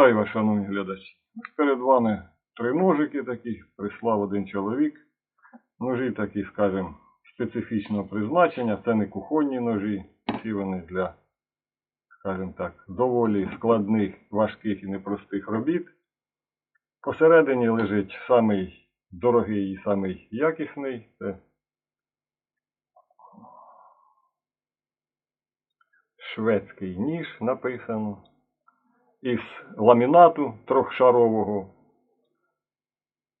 Вітаю вас, шановні глядачі. Перед вами три ножики такі, прислав один чоловік. Ножі такі, скажімо, специфічного призначення. Це не кухонні ножі, всі вони для, скажімо так, доволі складних, важких і непростих робіт. Посередині лежить самий дорогий і самий якісний. Це шведський ніж написано із ламінату трьохшарового,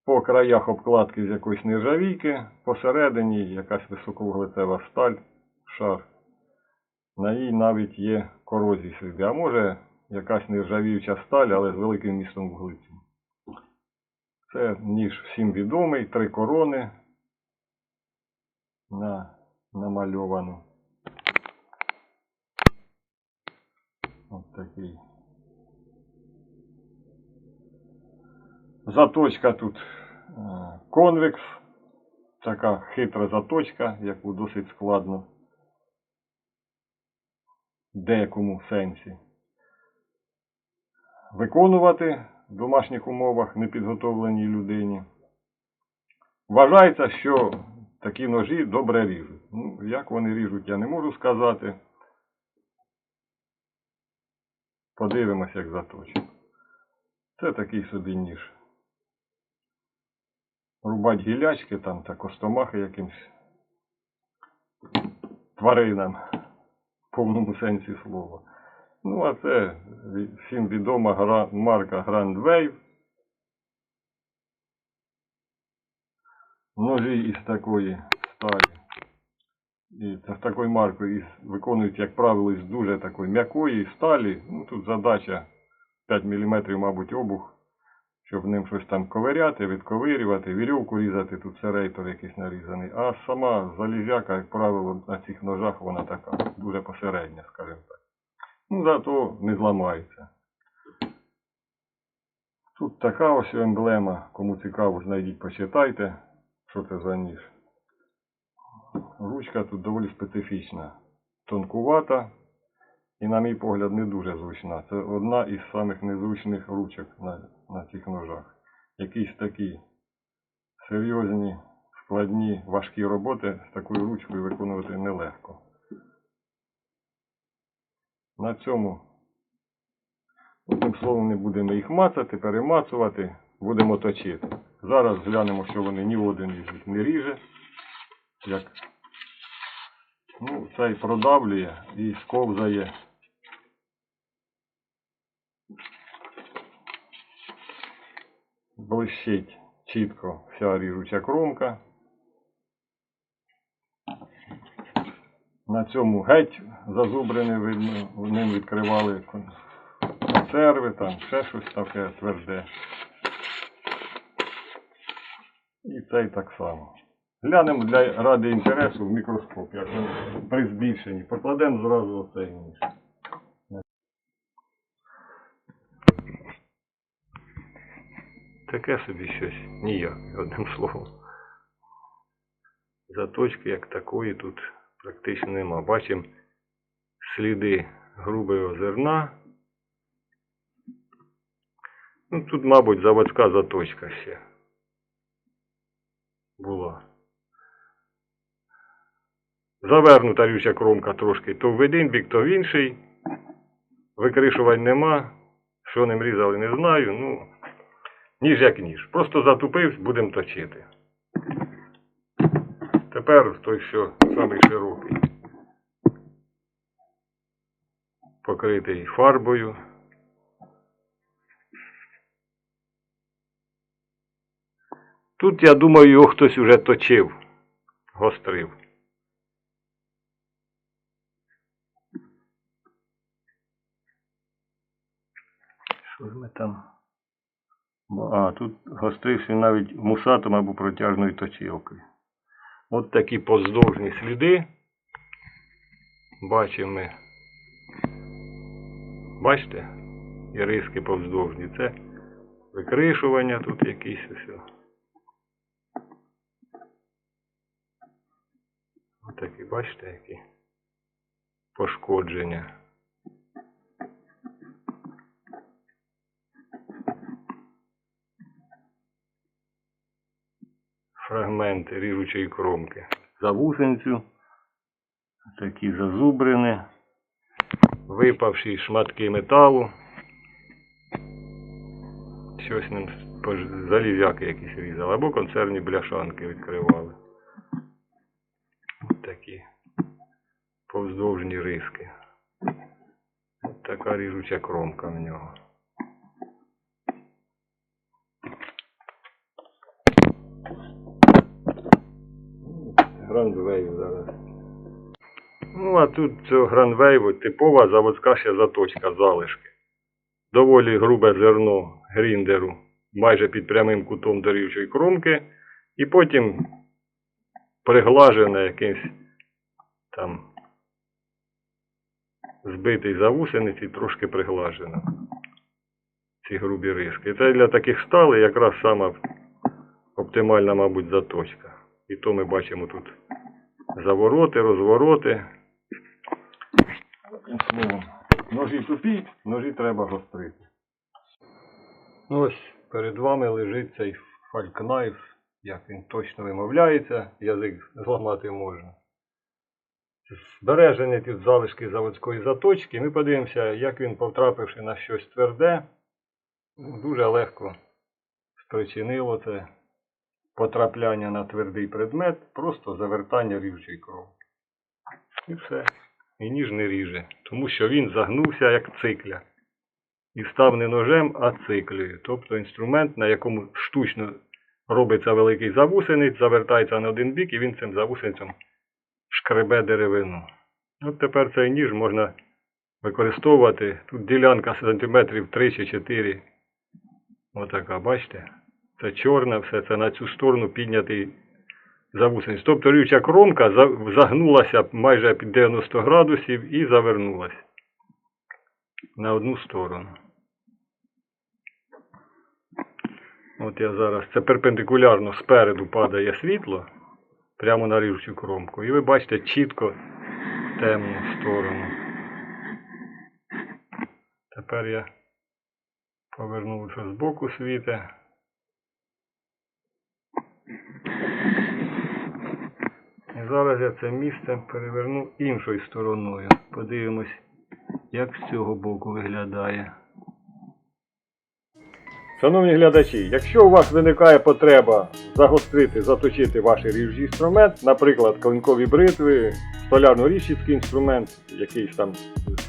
по краях обкладки з якоїсь нержавійки, посередині якась високовуглецева сталь, шар. На ній навіть є корозії сліди. А може якась нержавіюча сталь, але з великим містом вуглецю. Це ніж всім відомий, три корони на, намальовано. Ось такий. Заточка тут е, конвекс. Така хитра заточка, яку досить складно в деякому сенсі виконувати в домашніх умовах непідготовленій людині. Вважається, що такі ножі добре ріжуть. Ну, як вони ріжуть, я не можу сказати. Подивимось, як заточить. Це такий собі ніж. Рубать гілячки там та костомахи якимсь тваринам в повному сенсі слова. Ну, а це всім відома гра, марка Grand Wave. Ножі із такої сталі. І це з такою маркою виконують, як правило, із дуже такої м'якої сталі. Ну, тут задача 5 мм, мабуть, обух, щоб ним щось там ковиряти, відковирювати, вірьовку різати, тут серейтор якийсь нарізаний. А сама залізяка, як правило, на цих ножах вона така, дуже посередня, скажімо так. Ну, зато не зламається. Тут така ось емблема. Кому цікаво, знайдіть, почитайте, що це за ніж. Ручка тут доволі специфічна. Тонкувата і, на мій погляд, не дуже зручна. Це одна із самих незручних ручок на, на цих ножах. Якісь такі серйозні, складні, важкі роботи з такою ручкою виконувати нелегко. На цьому, одним словом, не будемо їх мацати, перемацувати, будемо точити. Зараз глянемо, що вони ні один із них не ріже. Як ну, цей продавлює і сковзає. Блищить чітко вся ріжуча кромка. На цьому геть зазубрене видно, ним відкривали консерви, там ще щось таке тверде. І цей так само. Глянемо для ради інтересу в мікроскоп, як при збільшенні. Покладемо зразу оцей ніж. Таке собі щось ніяк, одним словом. Заточки як такої тут практично нема. Бачимо сліди грубого зерна. Ну, тут, мабуть, заводська заточка ще була. Завернута рюча кромка трошки то в один бік, то в інший. Викришувань нема. Що ним різали, не знаю. Ну, ніж як ніж. Просто затупився, будемо точити. Тепер той, що самий широкий. Покритий фарбою. Тут, я думаю, його хтось уже точив, гострив. Що ж ми там? А, тут гострився навіть мусатом або протяжною точилкою. От такі поздовжні сліди. Бачимо ми. Бачите? І риски повздовжні. Це викришування тут якісь ось. Ось такі, бачите, які пошкодження. Фрагменти ріжучої кромки. За вусенцю, такі зазубрини, випавші шматки металу. Щось ним залізяки якісь різали, або консервні бляшанки відкривали. Ось такі повздовжні риски. Ось така ріжуча кромка в нього. Зараз. Ну, а тут цього гранвейву типова заводська ще заточка залишки. Доволі грубе зерно гріндеру майже під прямим кутом до рівчої кромки, і потім приглажене якимсь там збитий за вусениці, трошки приглажено. Ці грубі риски. Це для таких сталей якраз сама оптимальна, мабуть, заточка. І то ми бачимо тут завороти, розвороти. Ножі тупі, ножі треба гострити. Ну ось перед вами лежить цей фалькнайф, як він точно вимовляється, язик зламати можна. Збережені тут залишки заводської заточки. Ми подивимося, як він, потрапивши на щось тверде, дуже легко спричинило це потрапляння на твердий предмет, просто завертання ріжучої кромки. І все. І ніж не ріже, тому що він загнувся як цикля. І став не ножем, а циклею. Тобто інструмент, на якому штучно робиться великий завусениць, завертається на один бік і він цим завусеницем шкребе деревину. От тепер цей ніж можна використовувати. Тут ділянка сантиметрів 3 чи 4. Отака, бачите? Це чорне все, це на цю сторону піднятий завусениць. Тобто рівча кромка загнулася майже під 90 градусів і завернулася на одну сторону. От я зараз, це перпендикулярно спереду падає світло прямо на рівчу кромку. І ви бачите чітко темну сторону. Тепер я поверну, що збоку світе. І зараз я це місце переверну іншою стороною. Подивимось, як з цього боку виглядає. Шановні глядачі, якщо у вас виникає потреба загострити, заточити ваш ріжучий інструмент, наприклад, клинкові бритви, столярно-ріжчицький інструмент, якийсь там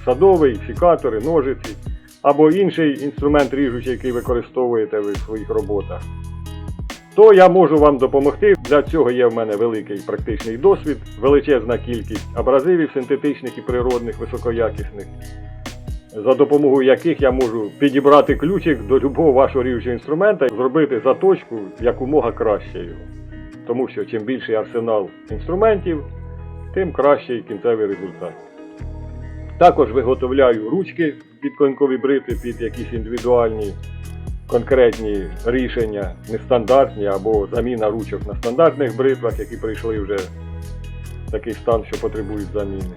садовий, сікатори, ножиці, або інший інструмент ріжучий, який використовуєте ви в своїх роботах, то я можу вам допомогти. Для цього є в мене великий практичний досвід, величезна кількість абразивів синтетичних і природних, високоякісних, за допомогою яких я можу підібрати ключик до любого вашого ріжучого інструмента зробити заточку якомога краще його. Тому що чим більший арсенал інструментів, тим кращий кінцевий результат. Також виготовляю ручки під клинкові брити, під якісь індивідуальні конкретні рішення, нестандартні або заміна ручок на стандартних бритвах, які прийшли вже в такий стан, що потребують заміни.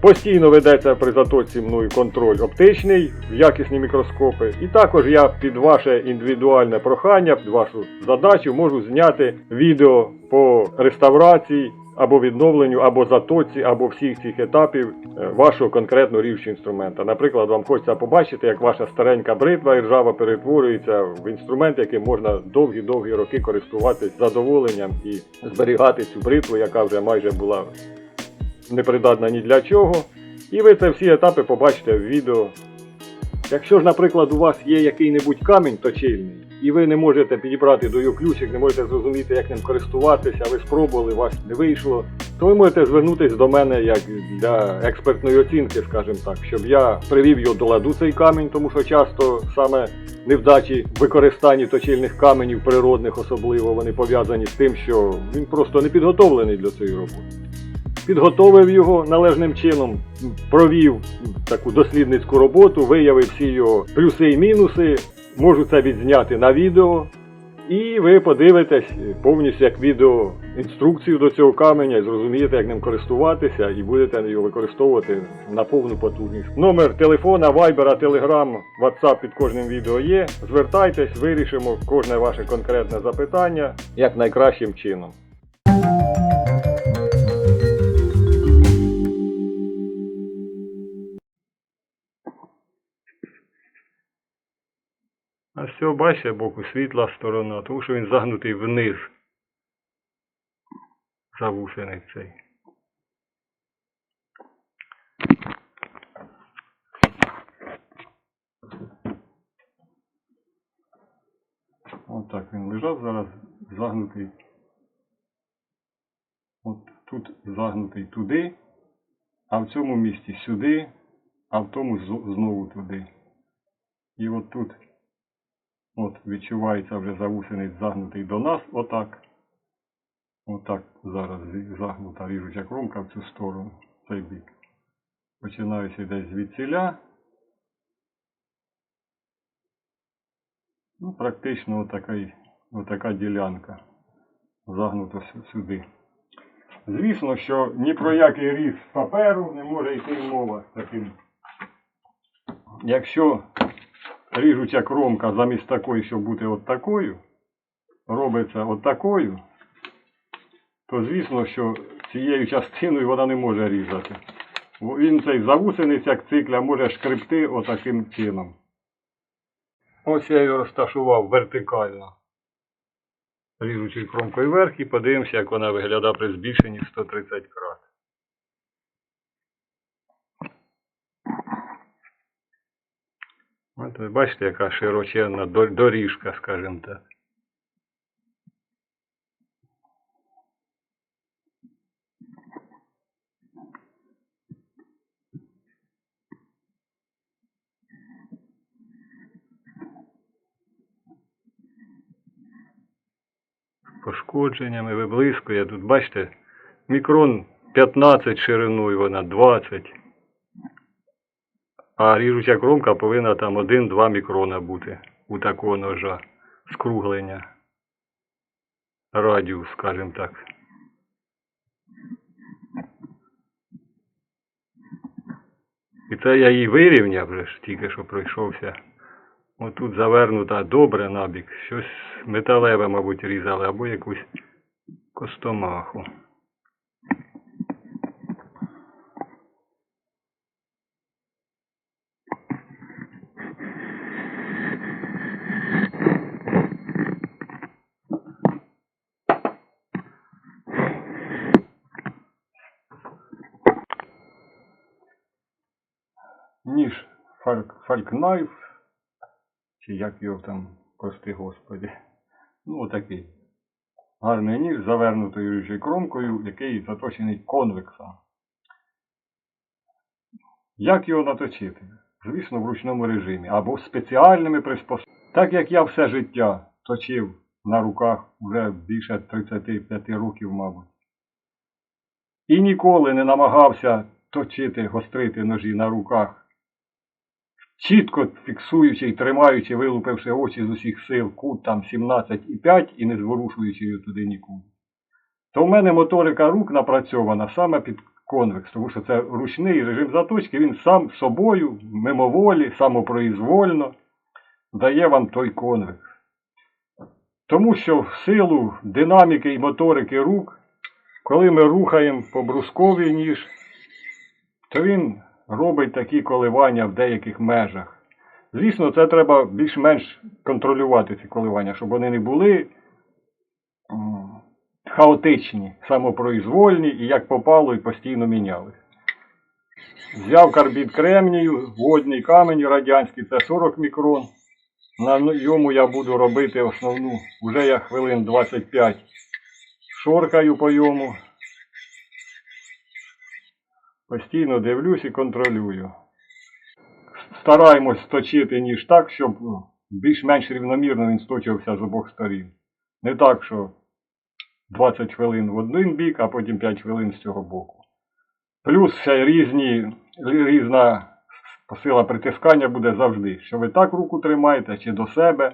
Постійно ведеться при заточці мною контроль оптичний, якісні мікроскопи. І також я під ваше індивідуальне прохання, під вашу задачу можу зняти відео по реставрації або відновленню, або заточці, або всіх цих етапів е, вашого конкретного рівчого інструмента. Наприклад, вам хочеться побачити, як ваша старенька бритва і ржава перетворюється в інструмент, яким можна довгі-довгі роки користуватись з задоволенням і зберігати цю бритву, яка вже майже була непридатна ні для чого. І ви це всі етапи побачите в відео. Якщо ж, наприклад, у вас є який-небудь камінь точильний, і ви не можете підібрати до його ключик, не можете зрозуміти, як ним користуватися, ви спробували, вас не вийшло, то ви можете звернутися до мене як для експертної оцінки, скажімо так, щоб я привів його до ладу цей камінь, тому що часто саме невдачі в використанні точильних каменів природних, особливо вони пов'язані з тим, що він просто не підготовлений для цієї роботи підготовив його належним чином, провів таку дослідницьку роботу, виявив всі його плюси і мінуси. Можу це відзняти на відео І ви подивитесь повністю як відео інструкцію до цього каменя і зрозумієте, як ним користуватися, і будете його використовувати на повну потужність. Номер телефона, вайбера, телеграм, ватсап під кожним відео є. Звертайтесь, вирішимо кожне ваше конкретне запитання як найкращим чином. А з цього бачите боку світла сторона, тому що він загнутий вниз. Завусений цей. Отак він лежав зараз загнутий. От тут загнутий туди, а в цьому місці сюди, а в тому знову туди. І от тут От відчувається вже завусений загнутий до нас, отак. Отак зараз загнута ріжуча кромка в цю сторону, в цей бік. Починаючи десь звідсіля. Ну, практично отакий, отака ділянка загнута сюди. Звісно, що ні про який різ паперу не може йти мова таким. Якщо ріжуча кромка замість такої, щоб бути от такою, робиться от такою, то звісно, що цією частиною вона не може різати. Він цей завусений як цикля може шкребти отаким чином. Ось я його розташував вертикально. Ріжучою кромкою вверх і подивимося, як вона виглядає при збільшенні 130 крат. От ви бачите, яка широченна доріжка, скажімо так. Пошкодженнями виблискує. Тут бачите, мікрон 15 шириною, вона 20. А ріжуча кромка повинна там 1-2 мікрона бути у такого ножа. Скруглення. Радіус, скажімо так. І це я її вирівняв вже тільки що пройшовся. Отут завернута добре набік. Щось металеве, мабуть, різали, або якусь костомаху. Ніж фальк, фалькнайф, чи як його там, прости господи. Ну, отакий. Гарний ніж, завернутою ріжою кромкою, який заточений конвексом. Як його наточити? Звісно, в ручному режимі або спеціальними приспособами. Так як я все життя точив на руках вже більше 35 років, мабуть. І ніколи не намагався точити, гострити ножі на руках чітко фіксуючи і тримаючи, вилупивши очі з усіх сил, кут там 17,5 і не зворушуючи її туди нікуди. То в мене моторика рук напрацьована саме під конвекс, тому що це ручний режим заточки, він сам собою, мимоволі, самопроізвольно дає вам той конвекс. Тому що в силу динаміки і моторики рук, коли ми рухаємо по брусковій ніж, то він робить такі коливання в деяких межах. Звісно, це треба більш-менш контролювати ці коливання, щоб вони не були хаотичні, самопроізвольні і як попало, і постійно мінялись. Взяв карбід кремнію, водний камень радянський, це 40 мікрон. На йому я буду робити основну, вже я хвилин 25 шоркаю по йому. Постійно дивлюсь і контролюю. Стараємось сточити ніж так, щоб ну, більш-менш рівномірно він сточився з обох сторін. Не так, що 20 хвилин в один бік, а потім 5 хвилин з цього боку. Плюс ще різні, різна сила притискання буде завжди. Що ви так руку тримаєте, чи до себе,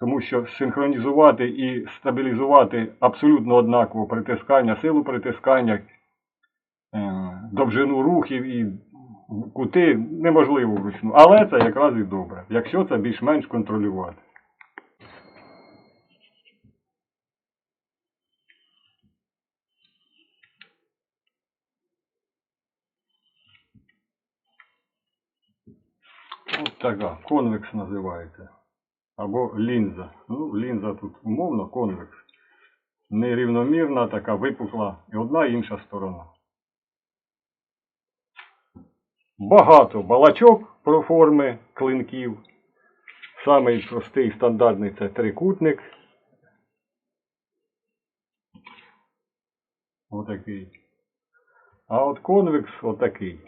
Тому що синхронізувати і стабілізувати абсолютно однаково притискання, силу притискання, довжину рухів і кути неможливо вручну. Але це якраз і добре, якщо це більш-менш контролювати. Така, конвекс називається. Або лінза. Ну, лінза тут умовно конвекс. Нерівномірна, така випукла і одна і інша сторона. Багато балачок про форми клинків. Самий простий стандартний це трикутник. Отакий. А от конвекс отакий.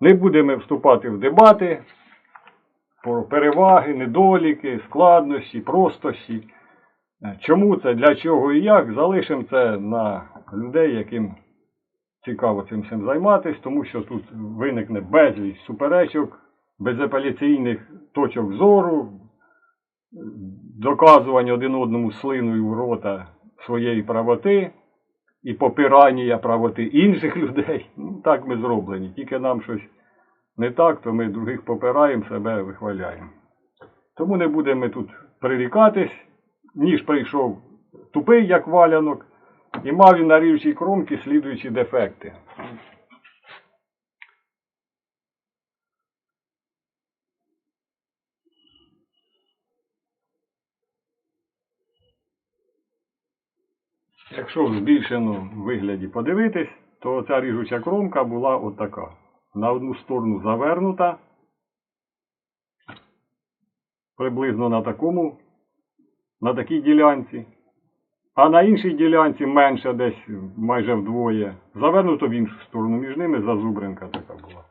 Не будемо вступати в дебати про переваги, недоліки, складності, простості. Чому це, для чого і як, залишимо це на людей, яким цікаво цим всім займатися, тому що тут виникне безліч суперечок, безапеляційних точок зору, доказування один одному слиною в рота своєї правоти і попирання правоти інших людей. Ну, так ми зроблені. Тільки нам щось не так, то ми других попираємо, себе вихваляємо. Тому не будемо ми тут прирікатись, ніж прийшов тупий, як валянок, і мав він на рівчій кромці слідуючі дефекти. Якщо в збільшеному вигляді подивитись, то ця ріжуча кромка була отака. На одну сторону завернута, приблизно на такому, на такій ділянці, а на іншій ділянці менше десь майже вдвоє. Завернуто в іншу сторону, між ними зазубринка така була.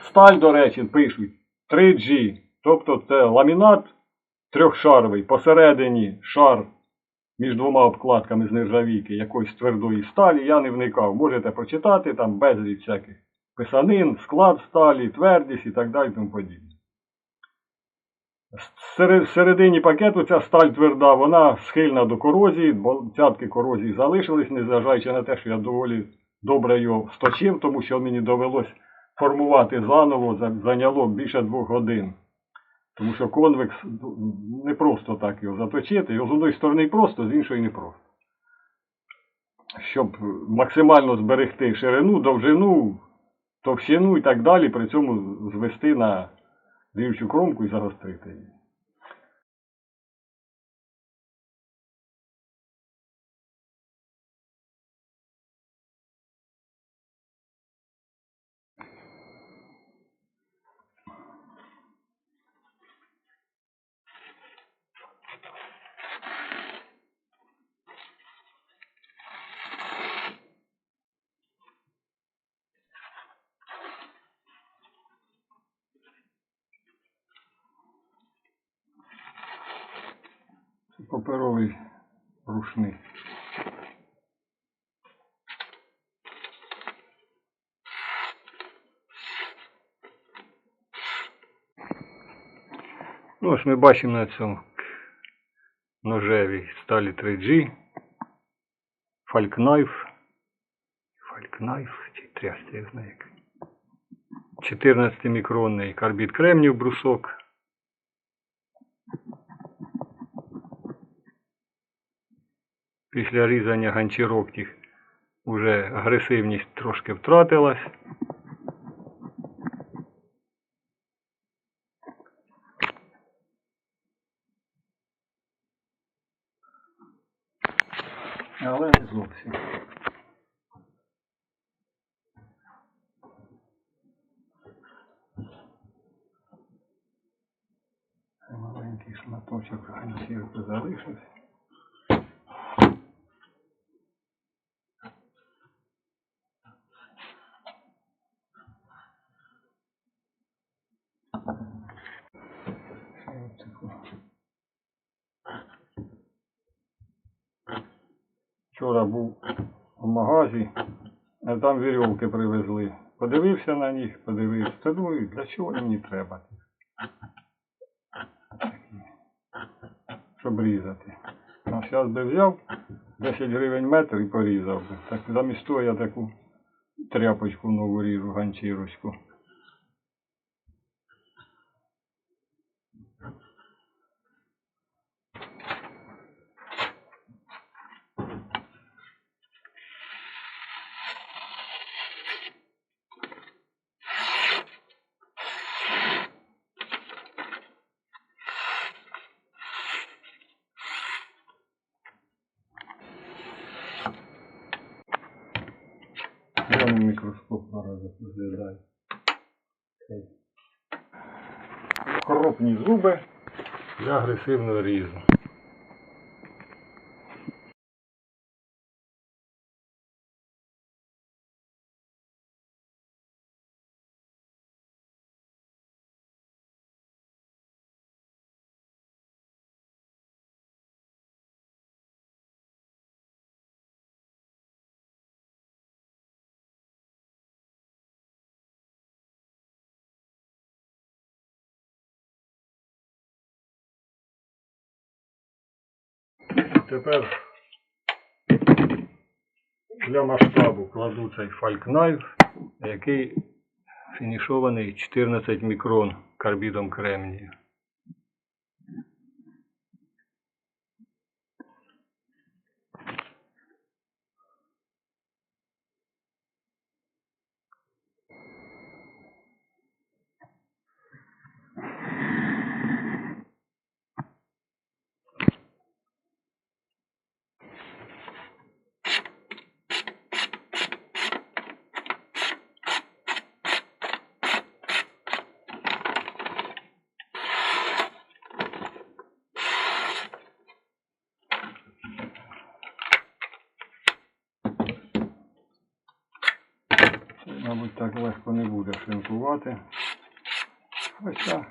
Сталь, до речі, пишуть 3G, тобто це ламінат трьохшаровий, посередині шар між двома обкладками з нержавійки якоїсь твердої сталі, я не вникав. Можете почитати, там безліч всяких писанин, склад сталі, твердість і так далі тому подібне. Серед- Всередині пакету ця сталь тверда, вона схильна до корозії, бо цятки корозії залишились, незважаючи на те, що я доволі добре його сточив, тому що мені довелось формувати заново, зайняло більше двох годин. Тому що конвекс не просто так його заточити, його з одної сторони просто, з іншої не просто. Щоб максимально зберегти ширину, довжину, товщину і так далі, при цьому звести на рівчу кромку і загострити її. Це паперовий рушник. Ну, ось ми бачимо на цьому ножевій сталі 3G. Фалькнайф. Фалькнайф, чи трясся, я знаю як. 14 мікронний карбід кремнів брусок. Після різання ганчірок тих вже агресивність трошки втратилась. Але не зовсім. Маленький шматочок ганчірки залишився. В а там вірьовки привезли. Подивився на них, подивився. Та думаю, для чого мені треба? Щоб різати. А зараз би взяв 10 гривень метр і порізав би. Так замість того я таку тряпочку нову ріжу, ганчірочку. Я на мікроскоп зараз розглядаю. Цей. Кропні зуби для агресивного різу. Тепер для масштабу кладу цей фалькнайф, який фінішований 14 мікрон карбідом кремнію. Це, мабуть, так легко не буде шинкувати. Хоча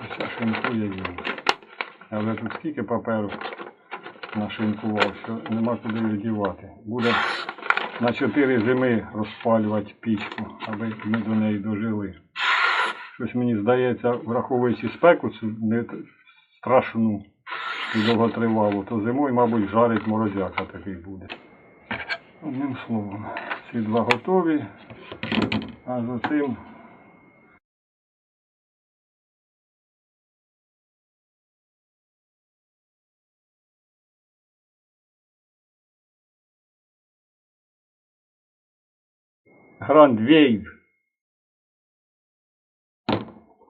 Хоча шинкує він. Але тут скільки паперу нашинкував, що нема куди його дівати. Буде на чотири зими розпалювати пічку, аби ми до неї дожили. Щось мені здається, враховуючи спеку не страшну і довготривалу, то зимою, мабуть, жарить морозяка такий буде. Одним словом, ці два готові, а за цим Wave.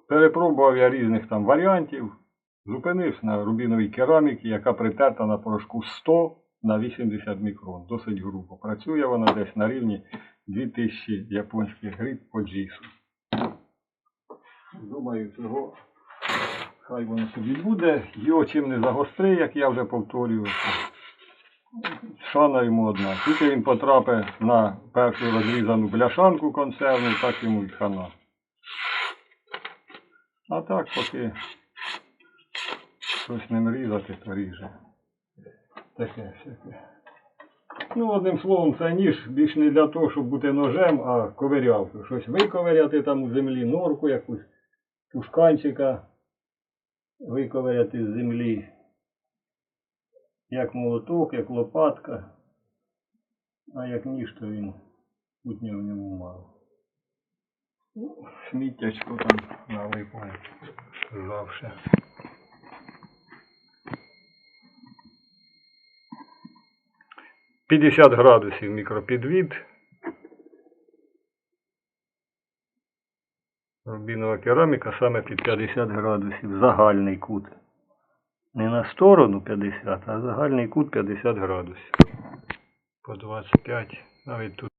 Перепробував я різних там варіантів. Зупинився на рубіновій кераміці, яка притерта на порошку 100 на 80 мікрон. Досить грубо. Працює вона десь на рівні 2000 японських гривень по джісу. Думаю, цього хай воно собі буде. Його чим не загостри, як я вже повторював. Шана йому одна. Тільки він потрапить на першу розрізану бляшанку консервну, так йому й хана. А так поки щось ним різати, то ріже. Таке всяке. Ну, одним словом, це ніж більш не для того, щоб бути ножем, а ковирялкою. Щось виковиряти там у землі, норку якусь, тушканчика виковиряти з землі як молоток, як лопатка, а як ніж, то він путня в ньому мало. Ну, сміттячко там налипло завше. П'ятдесят градусів мікропідвід. Рубінова кераміка саме під 50 градусів. Загальний кут. Не на сторону 50, а загальний кут 50 градусів. По 25, навіть тут